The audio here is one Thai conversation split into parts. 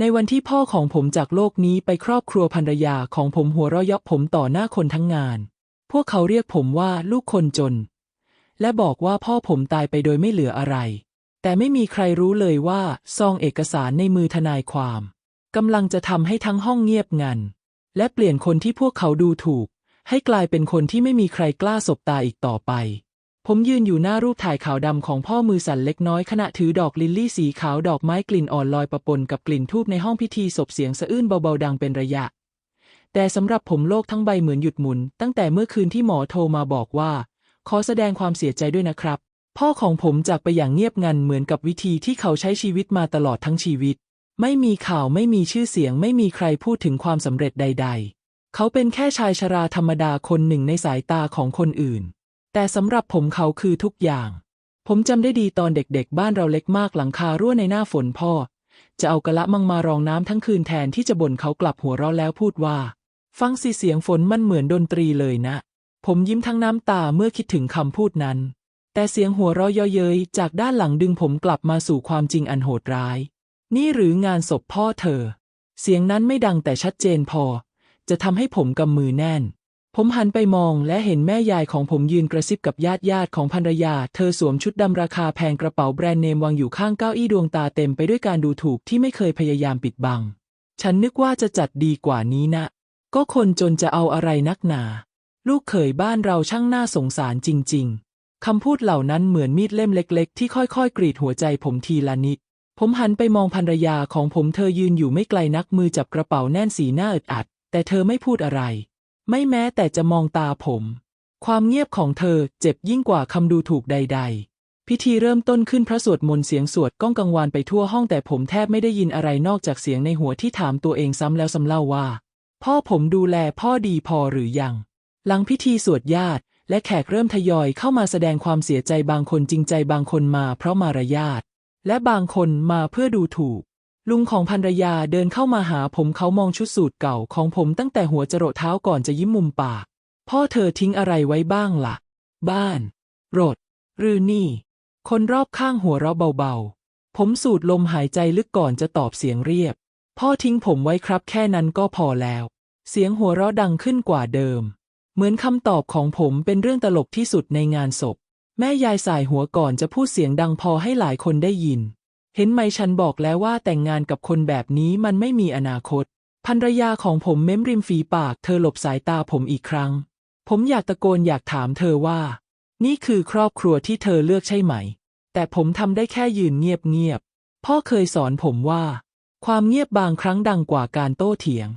ในวันที่พ่อของผมจากโลกนี้ไปครอบครัวภรรยาของผมหัวเราะเยาะผมต่อหน้าคนทั้งงาน พวกเขาเรียกผมว่าลูกคนจน และบอกว่าพ่อผมตายไปโดยไม่เหลืออะไร แต่ไม่มีใครรู้เลยว่าซองเอกสารในมือทนายความกำลังจะทำให้ทั้งห้องเงียบงัน และเปลี่ยนคนที่พวกเขาดูถูก ให้กลายเป็นคนที่ไม่มีใครกล้าสบตาอีกต่อไป ผมยืนอยู่หน้ารูปถ่ายขาวดำของพ่อมือสั่นเล็กน้อยขณะถือดอกลิลลี่สีขาวดอกไม้กลิ่นอ่อนลอยประปนกับกลิ่นทูบในห้องพิธีศพเสียงสะอื้นเบาๆดังเป็นระยะ แต่สำหรับผมโลกทั้งใบเหมือนหยุดหมุน ตั้งแต่เมื่อคืนที่หมอโทรมาบอกว่า ขอแสดงความเสียใจด้วยนะครับ พ่อของผมจากไปอย่างเงียบงันเหมือนกับวิธีที่เขาใช้ชีวิตมาตลอดทั้งชีวิต ไม่มีข่าวไม่มีชื่อเสียง ไม่มีใครพูดถึงความสำเร็จใด ๆ เขาเป็นแค่ชายชราธรรมดาคนหนึ่งในสายตาของคนอื่น แต่สำหรับผมเขาคือทุกอย่าง ผมจำได้ดีตอนเด็กๆ บ้านเราเล็กมากหลังคารั่วในหน้าฝนพ่อ จะเอากระละมังมารองน้ำทั้งคืนแทนที่จะบ่นเขากลับหัวเราะแล้วพูดว่า ฟังสิเสียงฝนมันเหมือนดนตรีเลยนะ ผมยิ้มทั้งน้ำตาเมื่อคิดถึงคำพูดนั้น แต่เสียงหัวเราะเยาะเย้ยจากด้านหลังดึงผมกลับมาสู่ความจริงอันโหดร้าย นี่หรืองานศพพ่อเธอ เสียงนั้นไม่ดังแต่ชัดเจนพอ จะทำให้ผมกำมือแน่น ผมหันไปมองและเห็นแม่ยายของผมยืนกระซิบกับญาติญาติของภรรยา เธอสวมชุดดำราคาแพงกระเป๋าแบรนด์เนมวางอยู่ข้างเก้าอี้ดวงตาเต็มไปด้วยการดูถูกที่ไม่เคยพยายามปิดบัง ฉันนึกว่าจะจัดดีกว่านี้นะ ก็คนจนจะเอาอะไรนักหนา ลูกเขยบ้านเราช่างน่าสงสารจริง ๆ คำพูดเหล่านั้นเหมือนมีดเล่มเล็ก ๆ ที่ค่อยๆ กรีดหัวใจผมทีละนิด ผมหันไปมองภรรยาของผมเธอยืนอยู่ไม่ไกลนักมือจับกระเป๋าแน่นสีหน้าอึดอัด แต่เธอไม่พูดอะไร ไม่แม้แต่จะมองตาผม ความเงียบของเธอเจ็บยิ่งกว่าคำดูถูกใด ๆ พิธีเริ่มต้นขึ้นพระสวดมนต์เสียงสวดก้องกังวานไปทั่วห้องแต่ผมแทบไม่ได้ยินอะไรนอกจากเสียงในหัวที่ถามตัวเองซ้ำแล้วซ้ำเล่าว่า พ่อผมดูแลพ่อดีพอหรือยัง หลังพิธีสวดญาติ และแขกเริ่มทยอยเข้ามาแสดงความเสียใจบางคนจริงใจบางคนมาเพราะมารยาทและบางคนมาเพื่อดูถูก ลุงของภรรยาเดินเข้ามาหาผมเขามองชุดสูทเก่าของผมตั้งแต่หัวจรดเท้าก่อนจะยิ้มมุมปาก พ่อเธอทิ้งอะไรไว้บ้างล่ะ บ้าน รถ หรือนี่ คนรอบข้างหัวเราะเบาๆ ผมสูดลมหายใจลึกก่อนจะตอบเสียงเรียบ พ่อทิ้งผมไว้ครับแค่นั้นก็พอแล้ว เสียงหัวเราะดังขึ้นกว่าเดิม เหมือนคำตอบของผมเป็นเรื่องตลกที่สุดในงานศพ แม่ยายสายหัวก่อนจะพูดเสียงดังพอให้หลายคนได้ยิน เห็นไหมฉันบอกแล้วว่าแต่งงานกับคนแบบนี้มันไม่มีอนาคต ภรรยาของผมเม้มริมฝีปาก เธอหลบสายตาผมอีกครั้ง ผมอยากตะโกนอยากถามเธอว่า นี่คือครอบครัวที่เธอเลือกใช่ไหม แต่ผมทำได้แค่ยืนเงียบๆ พ่อเคยสอนผมว่า ความเงียบบางครั้งดังกว่าการโต้เถียง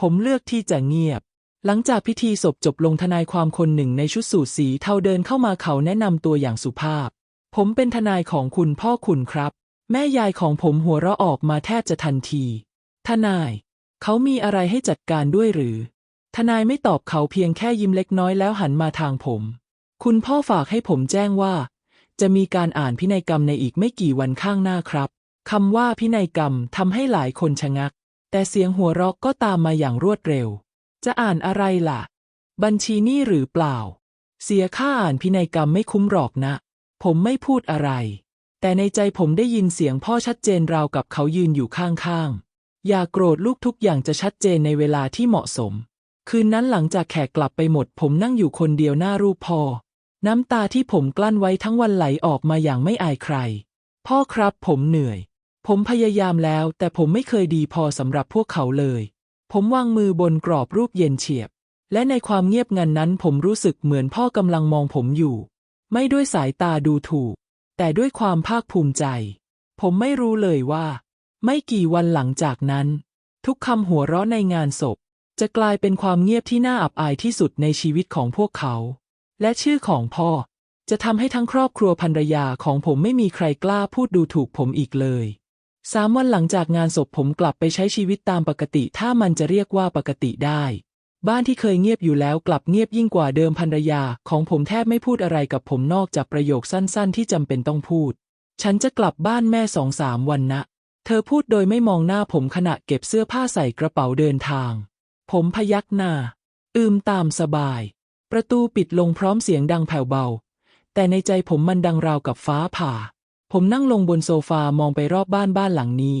ผมเลือกที่จะเงียบหลังจากพิธีศพจบลงทนายความคนหนึ่งในชุดสูทสีเทาเดินเข้ามาเขาแนะนำตัวอย่างสุภาพ ผมเป็นทนายของคุณพ่อคุณครับ แม่ยายของผมหัวเราะออกมาแทบจะทันที ทนาย เขามีอะไรให้จัดการด้วยหรือ ทนายไม่ตอบเขาเพียงแค่ยิ้มเล็กน้อยแล้วหันมาทางผม คุณพ่อฝากให้ผมแจ้งว่า จะมีการอ่านพินัยกรรมในอีกไม่กี่วันข้างหน้าครับคำว่าพินัยกรรมทำให้หลายคนชะงัก แต่เสียงหัวเราะก็ตามมาอย่างรวดเร็ว จะอ่านอะไรล่ะ บัญชีนี่หรือเปล่า เสียค่าอ่านพินัยกรรมไม่คุ้มหรอกนะ ผมไม่พูดอะไร แต่ในใจผมได้ยินเสียงพ่อชัดเจนราวกับเขายืนอยู่ข้างๆ อย่าโกรธลูกทุกอย่างจะชัดเจนในเวลาที่เหมาะสม คืนนั้นหลังจากแขกกลับไปหมด ผมนั่งอยู่คนเดียวหน้ารูปพ่อ น้ำตาที่ผมกลั้นไว้ทั้งวันไหลออกมาอย่างไม่อายใคร พ่อครับผมเหนื่อย ผมพยายามแล้ว แต่ผมไม่เคยดีพอสำหรับพวกเขาเลย ผมวางมือบนกรอบรูปเย็นเฉียบ และในความเงียบงันนั้นผมรู้สึกเหมือนพ่อกำลังมองผมอยู่ ไม่ด้วยสายตาดูถูก แต่ด้วยความภาคภูมิใจ ผมไม่รู้เลยว่า ไม่กี่วันหลังจากนั้น ทุกคำหัวเราะในงานศพ จะกลายเป็นความเงียบที่น่าอับอายที่สุดในชีวิตของพวกเขา และชื่อของพ่อ จะทำให้ทั้งครอบครัวภรรยาของผมไม่มีใครกล้าพูดดูถูกผมอีกเลยสามวันหลังจากงานศพผมกลับไปใช้ชีวิตตามปกติ ถ้ามันจะเรียกว่าปกติได้ บ้านที่เคยเงียบอยู่แล้วกลับเงียบยิ่งกว่าเดิมภรรยา ของผมแทบไม่พูดอะไรกับผมนอกจากประโยคสั้นๆ ที่จำเป็นต้องพูด ฉันจะกลับบ้านแม่สองสามวันนะ เธอพูดโดยไม่มองหน้าผมขณะเก็บเสื้อผ้าใส่กระเป๋าเดินทาง ผมพยักหน้า อืมตามสบาย ประตูปิดลงพร้อมเสียงดังแผ่วเบา แต่ในใจผมมันดังราวกับฟ้าผ่า ผมนั่งลงบนโซฟามองไปรอบบ้านบ้านหลังนี้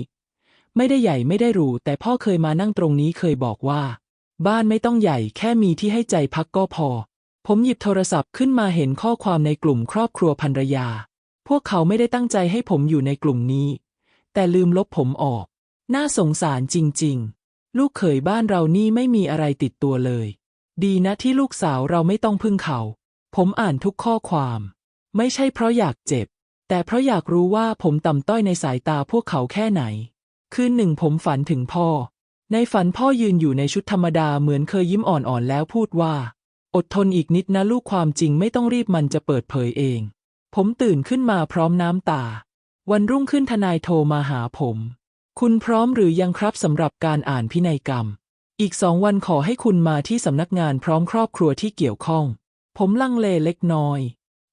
ไม่ได้ใหญ่ไม่ได้หรูแต่พ่อเคยมานั่งตรงนี้เคยบอกว่า บ้านไม่ต้องใหญ่แค่มีที่ให้ใจพักก็พอ ผมหยิบโทรศัพท์ขึ้นมาเห็นข้อความในกลุ่มครอบครัวภรรยา พวกเขาไม่ได้ตั้งใจให้ผมอยู่ในกลุ่มนี้ แต่ลืมลบผมออก น่าสงสารจริง ๆ ลูกเขยบ้านเรานี่ไม่มีอะไรติดตัวเลย ดีนะที่ลูกสาวเราไม่ต้องพึ่งเขา ผมอ่านทุกข้อความ ไม่ใช่เพราะอยากเจ็บ แต่เพราะอยากรู้ว่าผมต่ำต้อยในสายตาพวกเขาแค่ไหน คืนหนึ่งผมฝันถึงพ่อ ในฝันพ่อยืนอยู่ในชุดธรรมดาเหมือนเคยยิ้มอ่อนๆแล้วพูดว่า อดทนอีกนิดนะลูกความจริงไม่ต้องรีบมันจะเปิดเผยเอง ผมตื่นขึ้นมาพร้อมน้ำตา วันรุ่งขึ้นทนายโทรมาหาผม คุณพร้อมหรือยังครับสำหรับการอ่านพินัยกรรม อีกสองวันขอให้คุณมาที่สำนักงานพร้อมครอบครัวที่เกี่ยวข้อง ผมลังเลเล็กน้อย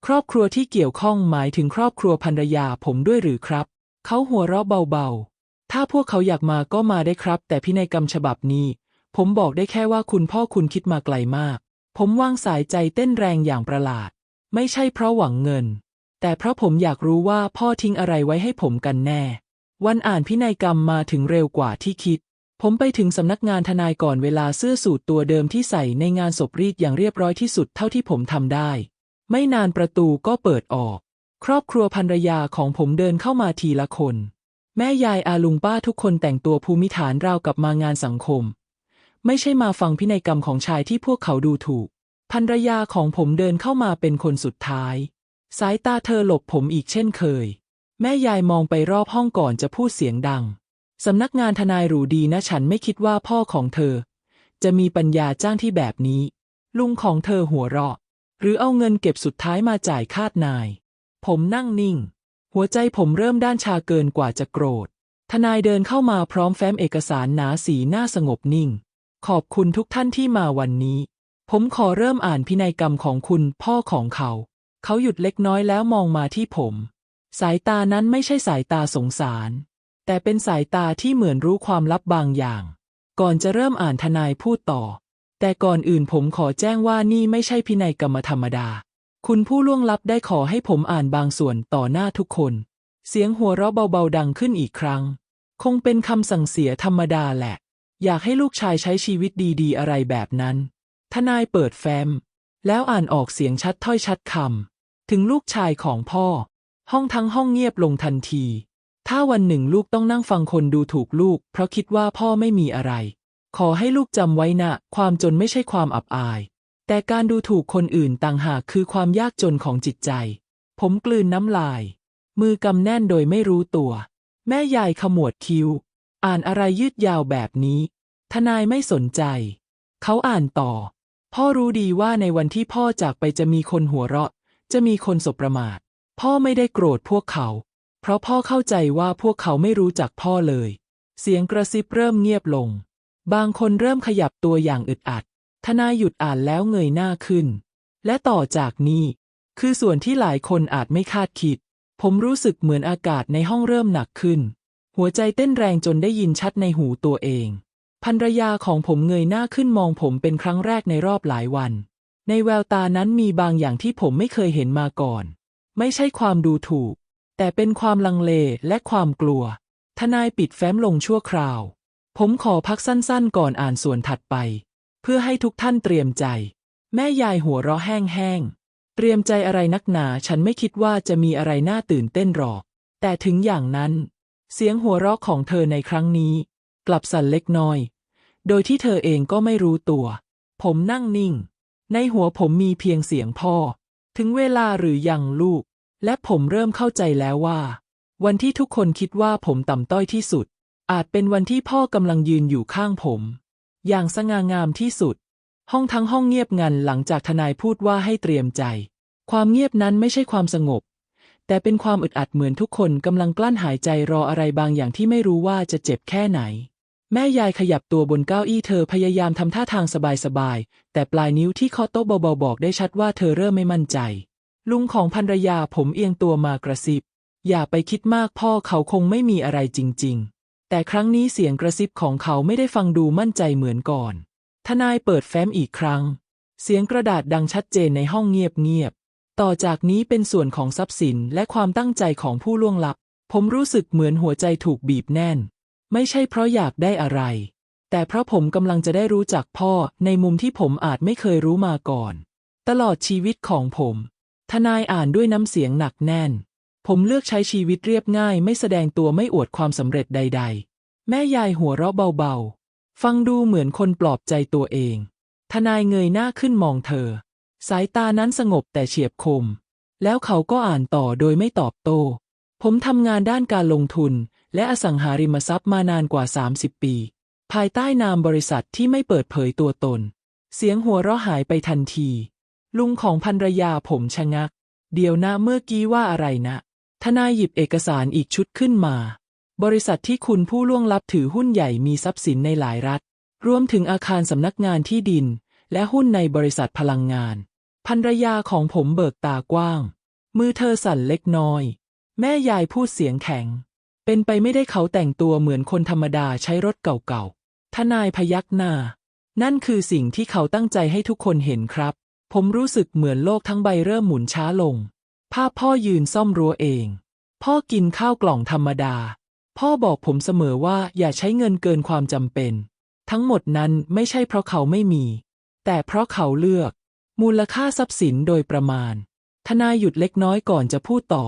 ครอบครัวที่เกี่ยวข้องหมายถึงครอบครัวภรรยาผมด้วยหรือครับ เขาหัวเราะเบาๆ ถ้าพวกเขาอยากมาก็มาได้ครับ แต่พินัยกรรมฉบับนี้ ผมบอกได้แค่ว่าคุณพ่อคุณคิดมาไกลมาก ผมวางสายใจเต้นแรงอย่างประหลาด ไม่ใช่เพราะหวังเงิน แต่เพราะผมอยากรู้ว่าพ่อทิ้งอะไรไว้ให้ผมกันแน่ วันอ่านพินัยกรรมมาถึงเร็วกว่าที่คิด ผมไปถึงสำนักงานทนายก่อนเวลาเสื้อสูทตัวเดิมที่ใส่ในงานศพรีดอย่างเรียบร้อยที่สุดเท่าที่ผมทำได้ ไม่นานประตูก็เปิดออก ครอบครัวภรรยาของผมเดินเข้ามาทีละคน แม่ยายอาลุงป้าทุกคนแต่งตัวภูมิฐานราวกับมางานสังคม ไม่ใช่มาฟังพินัยกรรมของชายที่พวกเขาดูถูกภรรยาของผมเดินเข้ามาเป็นคนสุดท้าย สายตาเธอหลบผมอีกเช่นเคย แม่ยายมองไปรอบห้องก่อนจะพูดเสียงดัง สำนักงานทนายหรูดีนะฉันไม่คิดว่าพ่อของเธอ จะมีปัญญาจ้างที่แบบนี้ ลุงของเธอหัวเราะ หรือเอาเงินเก็บสุดท้ายมาจ่ายคาดนาย ผมนั่งนิ่ง หัวใจผมเริ่มด้านชาเกินกว่าจะโกรธ ทนายเดินเข้ามาพร้อมแฟ้มเอกสารหนาสีหน้าสงบนิ่ง ขอบคุณทุกท่านที่มาวันนี้ ผมขอเริ่มอ่านพินัยกรรมของคุณพ่อของเขา เขาหยุดเล็กน้อยแล้วมองมาที่ผม สายตานั้นไม่ใช่สายตาสงสาร แต่เป็นสายตาที่เหมือนรู้ความลับบางอย่าง ก่อนจะเริ่มอ่านทนายพูดต่อ แต่ก่อนอื่นผมขอแจ้งว่านี่ไม่ใช่พินัยกรรมธรรมดา คุณผู้ล่วงลับได้ขอให้ผมอ่านบางส่วนต่อหน้าทุกคน เสียงหัวเราะเบาๆดังขึ้นอีกครั้ง คงเป็นคำสั่งเสียธรรมดาแหละ อยากให้ลูกชายใช้ชีวิตดีๆ อะไรแบบนั้น ทนายเปิดแฟ้มแล้วอ่านออกเสียงชัดถ้อยชัดคำถึงลูกชายของพ่อ ห้องทั้งห้องเงียบลงทันที ถ้าวันหนึ่งลูกต้องนั่งฟังคนดูถูกลูก เพราะคิดว่าพ่อไม่มีอะไร ขอให้ลูกจำไว้นะ ความจนไม่ใช่ความอับอาย แต่การดูถูกคนอื่นต่างหากคือความยากจนของจิตใจ ผมกลืนน้ำลาย มือกำแน่นโดยไม่รู้ตัว แม่ยายขมวดคิ้ว อ่านอะไรยืดยาวแบบนี้ ทนายไม่สนใจ เขาอ่านต่อ พ่อรู้ดีว่าในวันที่พ่อจากไปจะมีคนหัวเราะ จะมีคนสบประมาท พ่อไม่ได้โกรธพวกเขา เพราะพ่อเข้าใจว่าพวกเขาไม่รู้จักพ่อเลย เสียงกระซิบเริ่มเงียบลง บางคนเริ่มขยับตัวอย่างอึดอัด ทนายหยุดอ่านแล้วเงยหน้าขึ้น และต่อจากนี้ คือส่วนที่หลายคนอาจไม่คาดคิด ผมรู้สึกเหมือนอากาศในห้องเริ่มหนักขึ้น หัวใจเต้นแรงจนได้ยินชัดในหูตัวเองภรรยาของผมเงยหน้าขึ้นมองผมเป็นครั้งแรกในรอบหลายวัน ในแววตานั้นมีบางอย่างที่ผมไม่เคยเห็นมาก่อน ไม่ใช่ความดูถูก แต่เป็นความลังเลและความกลัว ทนายปิดแฟ้มลงชั่วคราว ผมขอพักสั้นๆ ก่อนอ่านส่วนถัดไป เพื่อให้ทุกท่านเตรียมใจ แม่ยายหัวเราะแห้งๆ เตรียมใจอะไรนักหนา ฉันไม่คิดว่าจะมีอะไรน่าตื่นเต้นหรอก แต่ถึงอย่างนั้น เสียงหัวเราะของเธอในครั้งนี้ กลับสั่นเล็กน้อย โดยที่เธอเองก็ไม่รู้ตัว ผมนั่งนิ่ง ในหัวผมมีเพียงเสียงพ่อ ถึงเวลาหรือยังลูก และผมเริ่มเข้าใจแล้วว่า วันที่ทุกคนคิดว่าผมต่ำต้อยที่สุด อาจเป็นวันที่พ่อกำลังยืนอยู่ข้างผม อย่างสง่างามที่สุด ห้องทั้งห้องเงียบงันหลังจากทนายพูดว่าให้เตรียมใจ ความเงียบนั้นไม่ใช่ความสงบ แต่เป็นความอึดอัดเหมือนทุกคนกำลังกลั้นหายใจรออะไรบางอย่างที่ไม่รู้ว่าจะเจ็บแค่ไหน แม่ยายขยับตัวบนเก้าอี้เธอพยายามทำท่าทางสบายๆแต่ปลายนิ้วที่คาะโต๊ะเบาๆบอกได้ชัดว่าเธอเริ่มไม่มั่นใจ ลุงของภรรยาผมเอียงตัวมากระซิบอย่าไปคิดมากพ่อเขาคงไม่มีอะไรจริงๆ แต่ครั้งนี้เสียงกระซิบของเขาไม่ได้ฟังดูมั่นใจเหมือนก่อน ทนายเปิดแฟ้มอีกครั้ง เสียงกระดาษดังชัดเจนในห้องเงียบๆ ต่อจากนี้เป็นส่วนของทรัพย์สินและความตั้งใจของผู้ล่วงลับ ผมรู้สึกเหมือนหัวใจถูกบีบแน่น ไม่ใช่เพราะอยากได้อะไร แต่เพราะผมกำลังจะได้รู้จักพ่อในมุมที่ผมอาจไม่เคยรู้มาก่อน ตลอดชีวิตของผม ทนายอ่านด้วยน้ำเสียงหนักแน่น ผมเลือกใช้ชีวิตเรียบง่าย ไม่แสดงตัวไม่อวดความสำเร็จใด ๆ แม่ยายหัวเราะเบาๆ ฟังดูเหมือนคนปลอบใจตัวเอง ทนายเงยหน้าขึ้นมองเธอ สายตานั้นสงบแต่เฉียบคม แล้วเขาก็อ่านต่อโดยไม่ตอบโต้ ผมทำงานด้านการลงทุน และอสังหาริมทรัพย์มานานกว่า 30 ปี ภายใต้นามบริษัทที่ไม่เปิดเผยตัวตน เสียงหัวเราะหายไปทันที ลุงของภรรยาผมชะงัก เดี๋ยวนะเมื่อกี้ว่าอะไรนะ ทนายหยิบเอกสารอีกชุดขึ้นมา บริษัทที่คุณผู้ล่วงลับถือหุ้นใหญ่มีทรัพย์สินในหลายรัฐ รวมถึงอาคารสำนักงานที่ดิน และหุ้นในบริษัทพลังงานภรรยาของผมเบิกตากว้าง มือเธอสั่นเล็กน้อย แม่ยายพูดเสียงแข็ง เป็นไปไม่ได้เขาแต่งตัวเหมือนคนธรรมดาใช้รถเก่าๆ ทนายพยักหน้า นั่นคือสิ่งที่เขาตั้งใจให้ทุกคนเห็นครับ ผมรู้สึกเหมือนโลกทั้งใบเริ่มหมุนช้าลง ภาพพ่อยืนซ่อมรั้วเอง พ่อกินข้าวกล่องธรรมดา พ่อบอกผมเสมอว่าอย่าใช้เงินเกินความจำเป็น ทั้งหมดนั้นไม่ใช่เพราะเขาไม่มี แต่เพราะเขาเลือก มูลค่าทรัพย์สินโดยประมาณ ทนายหยุดเล็กน้อยก่อนจะพูดต่อ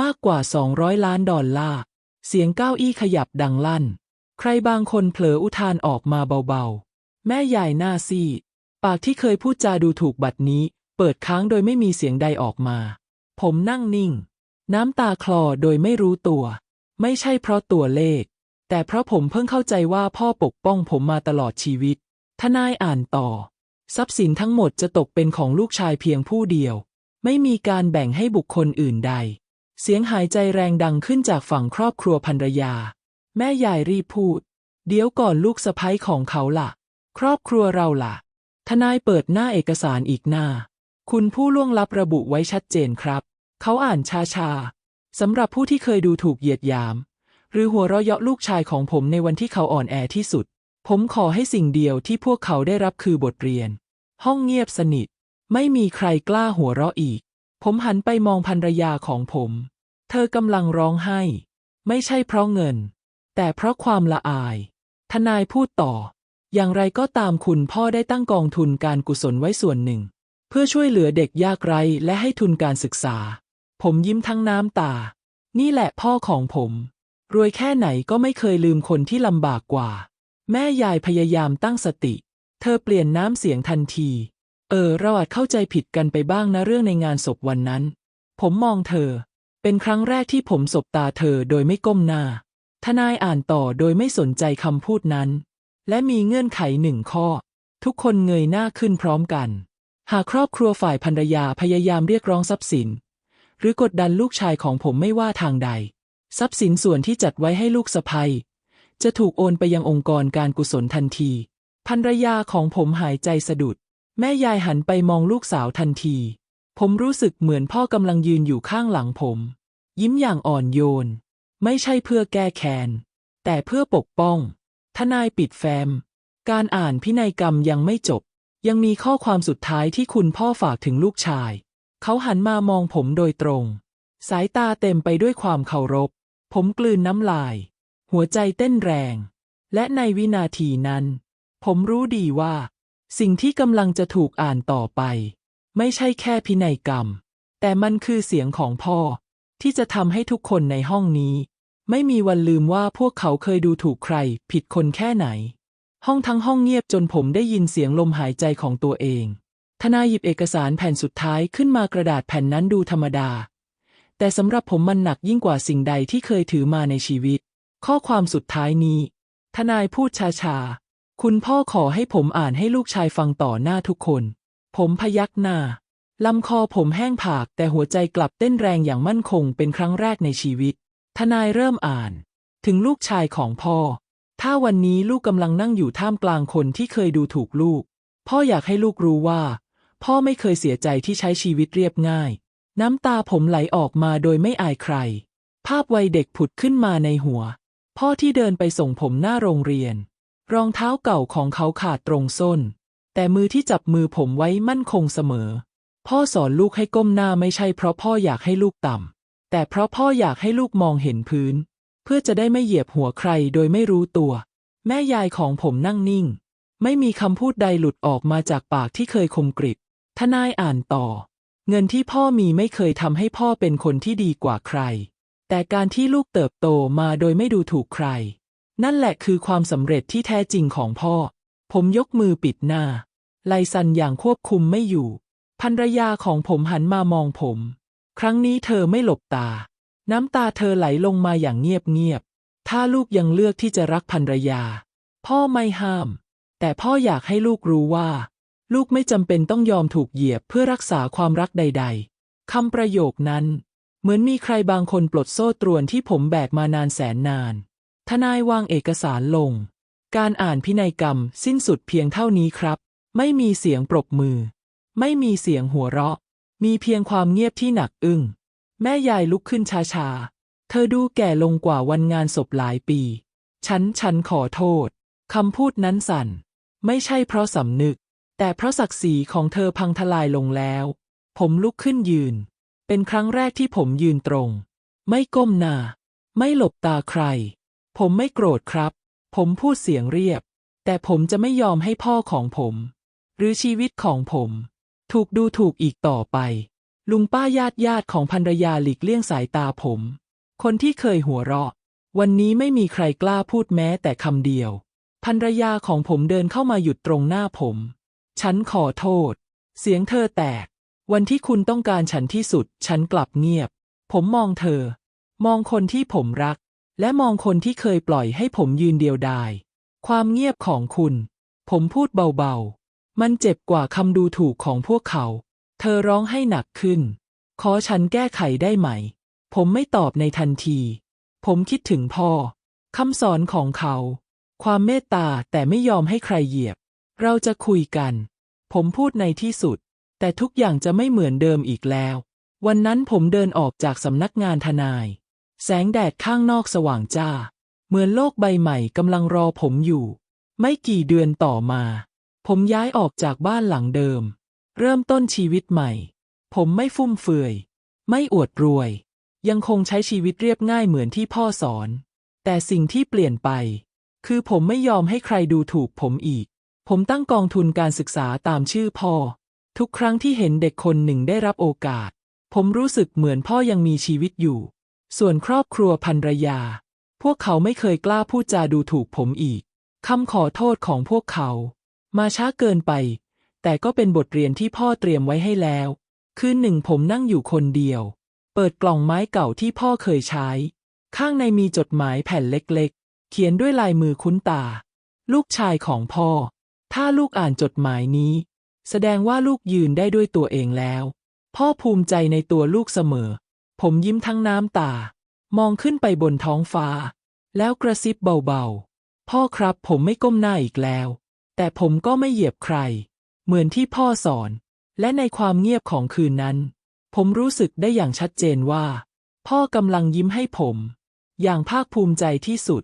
มากกว่า 200 ล้านดอลลาร์ เสียงเก้าอี้ขยับดังลั่น ใครบางคนเผลออุทานออกมาเบาๆ แม่ยายหน้าซีดปากที่เคยพูดจาดูถูกบัดนี้ เปิดค้างโดยไม่มีเสียงใดออกมา ผมนั่งนิ่ง น้ำตาคลอโดยไม่รู้ตัว ไม่ใช่เพราะตัวเลข แต่เพราะผมเพิ่งเข้าใจว่าพ่อปกป้องผมมาตลอดชีวิต ทนายอ่านต่อ ทรัพย์สินทั้งหมดจะตกเป็นของลูกชายเพียงผู้เดียว ไม่มีการแบ่งให้บุคคลอื่นใด เสียงหายใจแรงดังขึ้นจากฝั่งครอบครัวภรรยา แม่ยายรีบพูด เดี๋ยวก่อนลูกสะใภ้ของเขาล่ะ ครอบครัวเราล่ะ ทนายเปิดหน้าเอกสารอีกหน้า คุณผู้ล่วงลับระบุไว้ชัดเจนครับ เขาอ่านชาๆสำหรับผู้ที่เคยดูถูกเหยียดหยาม หรือหัวเราะเยาะลูกชายของผมในวันที่เขาอ่อนแอที่สุด ผมขอให้สิ่งเดียวที่พวกเขาได้รับคือบทเรียน ห้องเงียบสนิท ไม่มีใครกล้าหัวเราะอีก ผมหันไปมองภรรยาของผม เธอกำลังร้องไห้ ไม่ใช่เพราะเงิน แต่เพราะความละอาย ทนายพูดต่อ อย่างไรก็ตามคุณพ่อได้ตั้งกองทุนการกุศลไว้ส่วนหนึ่ง พื่อช่วยเหลือเด็กยากไร้และให้ทุนการศึกษา ผมยิ้มทั้งน้ำตา นี่แหละพ่อของผม รวยแค่ไหนก็ไม่เคยลืมคนที่ลำบากกว่า แม่ยายพยายามตั้งสติ เธอเปลี่ยนน้ำเสียงทันที เออ เราอาจเข้าใจผิดกันไปบ้างนะเรื่องในงานศพวันนั้น ผมมองเธอ เป็นครั้งแรกที่ผมสบตาเธอโดยไม่ก้มหน้า ทนายอ่านต่อโดยไม่สนใจคำพูดนั้น และมีเงื่อนไขหนึ่งข้อ ทุกคนเงยหน้าขึ้นพร้อมกัน หากครอบครัวฝ่ายภรรยาพยายามเรียกร้องทรัพย์สิน หรือกดดันลูกชายของผมไม่ว่าทางใด ทรัพย์สินส่วนที่จัดไว้ให้ลูกสะใภ้จะถูกโอนไปยังองค์กรการกุศลทันทีภรรยาของผมหายใจสะดุด แม่ยายหันไปมองลูกสาวทันที ผมรู้สึกเหมือนพ่อกำลังยืนอยู่ข้างหลังผม ยิ้มอย่างอ่อนโยน ไม่ใช่เพื่อแก้แค้นแต่เพื่อปกป้อง ทนายปิดแฟ้มการอ่านพินัยกรรมยังไม่จบ ยังมีข้อความสุดท้ายที่คุณพ่อฝากถึงลูกชาย เขาหันมามองผมโดยตรง สายตาเต็มไปด้วยความเคารพ ผมกลืนน้ำลาย หัวใจเต้นแรง และในวินาทีนั้น ผมรู้ดีว่า สิ่งที่กำลังจะถูกอ่านต่อไป ไม่ใช่แค่พินัยกรรม แต่มันคือเสียงของพ่อ ที่จะทำให้ทุกคนในห้องนี้ ไม่มีวันลืมว่าพวกเขาเคยดูถูกใคร ผิดคนแค่ไหน ห้องทั้งห้องเงียบจนผมได้ยินเสียงลมหายใจของตัวเอง ทนายหยิบเอกสารแผ่นสุดท้ายขึ้นมากระดาษแผ่นนั้นดูธรรมดา แต่สำหรับผมมันหนักยิ่งกว่าสิ่งใดที่เคยถือมาในชีวิต ข้อความสุดท้ายนี้ ทนายพูดช้าๆ คุณพ่อขอให้ผมอ่านให้ลูกชายฟังต่อหน้าทุกคน ผมพยักหน้าลำคอผมแห้งผากแต่หัวใจกลับเต้นแรงอย่างมั่นคงเป็นครั้งแรกในชีวิต ทนายเริ่มอ่าน ถึงลูกชายของพ่อ ถ้าวันนี้ลูกกำลังนั่งอยู่ท่ามกลางคนที่เคยดูถูกลูก พ่ออยากให้ลูกรู้ว่า พ่อไม่เคยเสียใจที่ใช้ชีวิตเรียบง่าย น้ำตาผมไหลออกมาโดยไม่อายใคร ภาพวัยเด็กผุดขึ้นมาในหัว พ่อที่เดินไปส่งผมหน้าโรงเรียน รองเท้าเก่าของเขาขาดตรงส้น แต่มือที่จับมือผมไว้มั่นคงเสมอ พ่อสอนลูกให้ก้มหน้าไม่ใช่เพราะพ่ออยากให้ลูกต่ำแต่เพราะพ่ออยากให้ลูกมองเห็นพื้น เพื่อจะได้ไม่เหยียบหัวใครโดยไม่รู้ตัว แม่ยายของผมนั่งนิ่ง ไม่มีคำพูดใดหลุดออกมาจากปากที่เคยคมกริบทนายอ่านต่อ เงินที่พ่อมีไม่เคยทำให้พ่อเป็นคนที่ดีกว่าใคร แต่การที่ลูกเติบโตมาโดยไม่ดูถูกใคร นั่นแหละคือความสำเร็จที่แท้จริงของพ่อ ผมยกมือปิดหน้า ไลซันอย่างควบคุมไม่อยู่ภรรยาของผมหันมามองผม ครั้งนี้เธอไม่หลบตา น้ำตาเธอไหลลงมาอย่างเงียบๆ ถ้าลูกยังเลือกที่จะรักภรรยา พ่อไม่ห้าม แต่พ่ออยากให้ลูกรู้ว่า ลูกไม่จำเป็นต้องยอมถูกเหยียบเพื่อรักษาความรักใด ๆคำประโยคนั้น เหมือนมีใครบางคนปลดโซ่ตรวนที่ผมแบกมานานแสนนาน ทนายวางเอกสารลง การอ่านพินัยกรรมสิ้นสุดเพียงเท่านี้ครับ ไม่มีเสียงปรบมือ ไม่มีเสียงหัวเราะ มีเพียงความเงียบที่หนักอึ้ง แม่ยายลุกขึ้นช้าๆ เธอดูแก่ลงกว่าวันงานศพหลายปี ฉันฉันขอโทษ คำพูดนั้นสั่น ไม่ใช่เพราะสำนึก แต่เพราะศักดิ์ศรีของเธอพังทลายลงแล้ว ผมลุกขึ้นยืน เป็นครั้งแรกที่ผมยืนตรง ไม่ก้มหน้า ไม่หลบตาใคร ผมไม่โกรธครับ ผมพูดเสียงเรียบ แต่ผมจะไม่ยอมให้พ่อของผม หรือชีวิตของผม ถูกดูถูกอีกต่อไป ลุงป้าญาติญาติของภรรยาหลีกเลี่ยงสายตาผม คนที่เคยหัวเราะ วันนี้ไม่มีใครกล้าพูดแม้แต่คำเดียวภรรยาของผมเดินเข้ามาหยุดตรงหน้าผม ฉันขอโทษ เสียงเธอแตก วันที่คุณต้องการฉันที่สุด ฉันกลับเงียบ ผมมองเธอ มองคนที่ผมรัก และมองคนที่เคยปล่อยให้ผมยืนเดียวดาย ความเงียบของคุณ ผมพูดเบาๆ มันเจ็บกว่าคำดูถูกของพวกเขา ธอร้องให้หนักขึ้น ขอฉันแก้ไขได้ไหม ผมไม่ตอบในทันที ผมคิดถึงพ่อ คำสอนของเขา ความเมตตาแต่ไม่ยอมให้ใครเหยียบ เราจะคุยกัน ผมพูดในที่สุด แต่ทุกอย่างจะไม่เหมือนเดิมอีกแล้ว วันนั้นผมเดินออกจากสำนักงานทนาย แสงแดดข้างนอกสว่างจ้า เหมือนโลกใบใหม่กำลังรอผมอยู่ ไม่กี่เดือนต่อมา ผมย้ายออกจากบ้านหลังเดิม เริ่มต้นชีวิตใหม่ ผมไม่ฟุ่มเฟือย ไม่อวดรวย ยังคงใช้ชีวิตเรียบง่ายเหมือนที่พ่อสอน แต่สิ่งที่เปลี่ยนไป คือผมไม่ยอมให้ใครดูถูกผมอีก ผมตั้งกองทุนการศึกษาตามชื่อพ่อ ทุกครั้งที่เห็นเด็กคนหนึ่งได้รับโอกาส ผมรู้สึกเหมือนพ่อยังมีชีวิตอยู่ ส่วนครอบครัวภรรยา พวกเขาไม่เคยกล้าพูดจาดูถูกผมอีกคำขอโทษของพวกเขา มาช้าเกินไป แต่ก็เป็นบทเรียนที่พ่อเตรียมไว้ให้แล้ว คืนหนึ่งผมนั่งอยู่คนเดียว เปิดกล่องไม้เก่าที่พ่อเคยใช้ ข้างในมีจดหมายแผ่นเล็กๆ เขียนด้วยลายมือคุ้นตา ลูกชายของพ่อ ถ้าลูกอ่านจดหมายนี้ แสดงว่าลูกยืนได้ด้วยตัวเองแล้ว พ่อภูมิใจในตัวลูกเสมอ ผมยิ้มทั้งน้ำตา มองขึ้นไปบนท้องฟ้า แล้วกระซิบเบาๆ พ่อครับผมไม่ก้มหน้าอีกแล้ว แต่ผมก็ไม่เหยียบใคร เหมือนที่พ่อสอน และในความเงียบของคืนนั้น ผมรู้สึกได้อย่างชัดเจนว่า พ่อกำลังยิ้มให้ผม อย่างภาคภูมิใจที่สุด